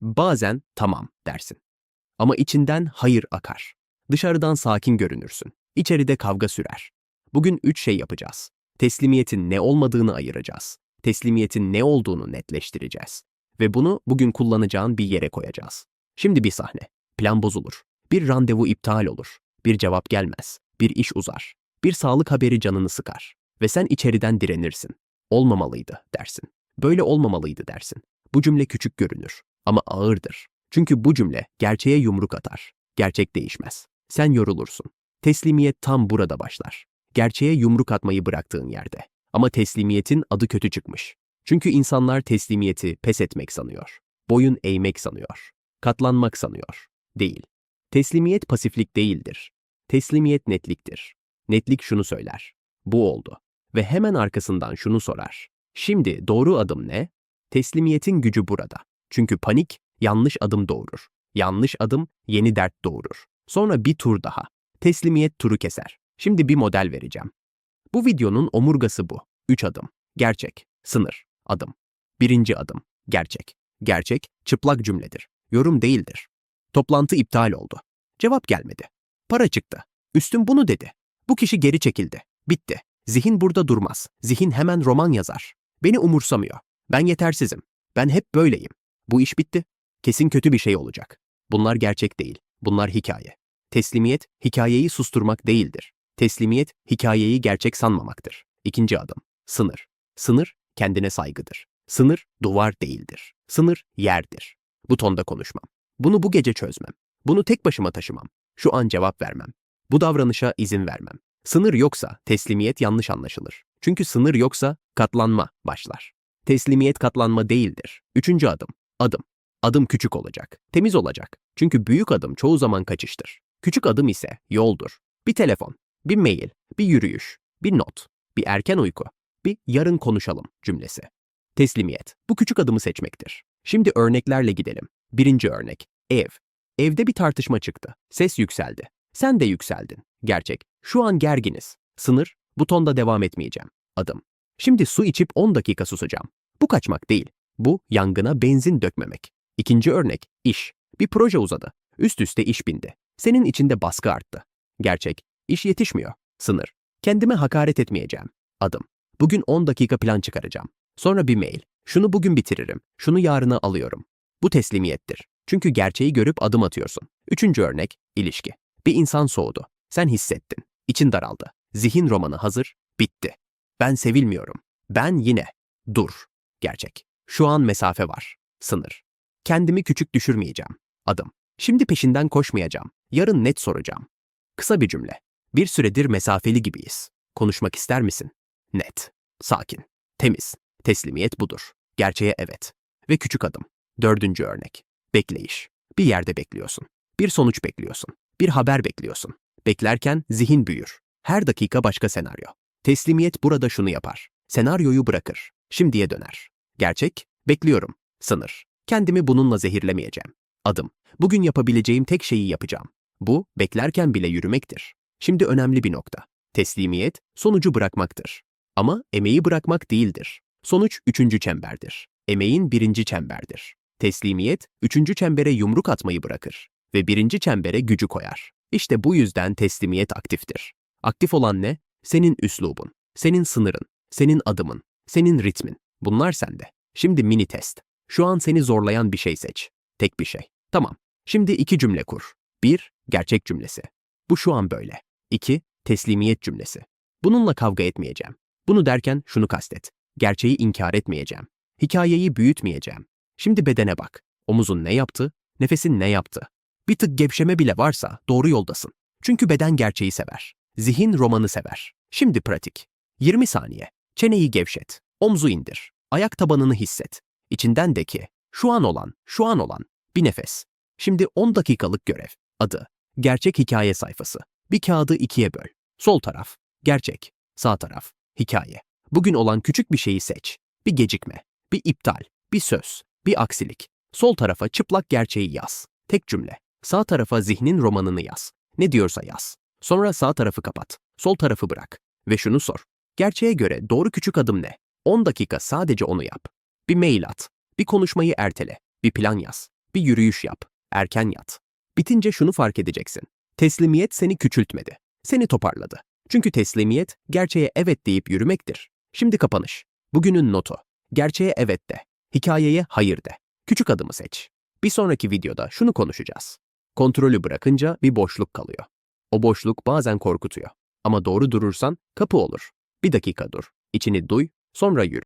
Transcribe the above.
Bazen tamam dersin. Ama içinden hayır akar. Dışarıdan sakin görünürsün. İçeride kavga sürer. Bugün üç şey yapacağız. Teslimiyetin ne olmadığını ayıracağız. Teslimiyetin ne olduğunu netleştireceğiz. Ve bunu bugün kullanacağın bir yere koyacağız. Şimdi bir sahne. Plan bozulur. Bir randevu iptal olur. Bir cevap gelmez. Bir iş uzar. Bir sağlık haberi canını sıkar. Ve sen içeriden direnirsin. Olmamalıydı dersin. Böyle olmamalıydı dersin. Bu cümle küçük görünür ama ağırdır. Çünkü bu cümle gerçeğe yumruk atar. Gerçek değişmez. Sen yorulursun. Teslimiyet tam burada başlar. Gerçeğe yumruk atmayı bıraktığın yerde. Ama teslimiyetin adı kötü çıkmış. Çünkü insanlar teslimiyeti pes etmek sanıyor. Boyun eğmek sanıyor. Katlanmak sanıyor. Değil. Teslimiyet pasiflik değildir. Teslimiyet netliktir. Netlik şunu söyler. Bu oldu. Ve hemen arkasından şunu sorar. Şimdi doğru adım ne? Teslimiyetin gücü burada. Çünkü panik yanlış adım doğurur. Yanlış adım yeni dert doğurur. Sonra bir tur daha. Teslimiyet turu keser. Şimdi bir model vereceğim. Bu videonun omurgası bu. Üç adım. Gerçek. Sınır. Adım. Birinci adım. Gerçek. Gerçek, çıplak cümledir. Yorum değildir. Toplantı iptal oldu. Cevap gelmedi. Para çıktı. Üstün bunu dedi. Bu kişi geri çekildi. Bitti. Zihin burada durmaz. Zihin hemen roman yazar. Beni umursamıyor. Ben yetersizim. Ben hep böyleyim. Bu iş bitti. Kesin kötü bir şey olacak. Bunlar gerçek değil. Bunlar hikaye. Teslimiyet, hikayeyi susturmak değildir. Teslimiyet, hikayeyi gerçek sanmamaktır. İkinci adım. Sınır. Sınır, kendine saygıdır. Sınır, duvar değildir. Sınır, yerdir. Bu tonda konuşmam. Bunu bu gece çözmem. Bunu tek başıma taşımam. Şu an cevap vermem. Bu davranışa izin vermem. Sınır yoksa teslimiyet yanlış anlaşılır. Çünkü sınır yoksa katlanma başlar. Teslimiyet katlanma değildir. Üçüncü adım. Adım. Adım küçük olacak. Temiz olacak. Çünkü büyük adım çoğu zaman kaçıştır. Küçük adım ise yoldur. Bir telefon, bir mail, bir yürüyüş, bir not, bir erken uyku, bir yarın konuşalım cümlesi. Teslimiyet. Bu küçük adımı seçmektir. Şimdi örneklerle gidelim. Birinci örnek. Ev. Evde bir tartışma çıktı. Ses yükseldi. Sen de yükseldin. Gerçek. Şu an gerginiz. Sınır. Butonda devam etmeyeceğim. Adım. Şimdi su içip 10 dakika susacağım. Bu kaçmak değil. Bu yangına benzin dökmemek. İkinci örnek. iş. Bir proje uzadı. Üst üste iş bindi. Senin içinde baskı arttı. Gerçek. İş yetişmiyor. Sınır. Kendime hakaret etmeyeceğim. Adım. Bugün 10 dakika plan çıkaracağım. Sonra bir mail. Şunu bugün bitiririm. Şunu yarına alıyorum. Bu teslimiyettir. Çünkü gerçeği görüp adım atıyorsun. Üçüncü örnek. ilişki. Bir insan soğudu. Sen hissettin. İçin daraldı. Zihin romanı hazır. Bitti. Ben sevilmiyorum. Ben yine. Dur. Gerçek. Şu an mesafe var. Sınır. Kendimi küçük düşürmeyeceğim. Adım. Şimdi peşinden koşmayacağım. Yarın net soracağım. Kısa bir cümle. Bir süredir mesafeli gibiyiz. Konuşmak ister misin? Net. Sakin. Temiz. Teslimiyet budur. Gerçeğe evet. Ve küçük adım. Dördüncü örnek. Bekleyiş. Bir yerde bekliyorsun. Bir sonuç bekliyorsun. Bir haber bekliyorsun. Beklerken zihin büyür. Her dakika başka senaryo. Teslimiyet burada şunu yapar. Senaryoyu bırakır. Şimdiye döner. Gerçek, bekliyorum. Sınır. Kendimi bununla zehirlemeyeceğim. Adım. Bugün yapabileceğim tek şeyi yapacağım. Bu, beklerken bile yürümektir. Şimdi önemli bir nokta. Teslimiyet, sonucu bırakmaktır. Ama emeği bırakmak değildir. Sonuç üçüncü çemberdir. Emeğin birinci çemberdir. Teslimiyet, üçüncü çembere yumruk atmayı bırakır ve birinci çembere gücü koyar. İşte bu yüzden teslimiyet aktiftir. Aktif olan ne? Senin üslubun, senin sınırın, senin adımın, senin ritmin. Bunlar sende. Şimdi mini test. Şu an seni zorlayan bir şey seç. Tek bir şey. Tamam. Şimdi iki cümle kur. Bir, gerçek cümlesi. Bu şu an böyle. İki, teslimiyet cümlesi. Bununla kavga etmeyeceğim. Bunu derken şunu kastet. Gerçeği inkar etmeyeceğim. Hikayeyi büyütmeyeceğim. Şimdi bedene bak. Omuzun ne yaptı? Nefesin ne yaptı? Bir tık gevşeme bile varsa doğru yoldasın. Çünkü beden gerçeği sever. Zihin romanı sever. Şimdi pratik. 20 saniye. Çeneyi gevşet. Omzu indir. Ayak tabanını hisset. İçinden de ki, şu an olan, şu an olan. Bir nefes. Şimdi 10 dakikalık görev. Adı. Gerçek hikaye sayfası. Bir kağıdı ikiye böl. Sol taraf. Gerçek. Sağ taraf. Hikaye. Bugün olan küçük bir şeyi seç. Bir gecikme. Bir iptal. Bir söz. Bir aksilik. Sol tarafa çıplak gerçeği yaz. Tek cümle. Sağ tarafa zihnin romanını yaz. Ne diyorsa yaz. Sonra sağ tarafı kapat. Sol tarafı bırak. Ve şunu sor. Gerçeğe göre doğru küçük adım ne? 10 dakika sadece onu yap. Bir mail at. Bir konuşmayı ertele. Bir plan yaz. Bir yürüyüş yap. Erken yat. Bitince şunu fark edeceksin. Teslimiyet seni küçültmedi. Seni toparladı. Çünkü teslimiyet gerçeğe evet deyip yürümektir. Şimdi kapanış. Bugünün notu. Gerçeğe evet de. Hikayeye hayır de. Küçük adımı seç. Bir sonraki videoda şunu konuşacağız. Kontrolü bırakınca bir boşluk kalıyor. O boşluk bazen korkutuyor. Ama doğru durursan kapı olur. Bir dakika dur. İçini duy, sonra yürü.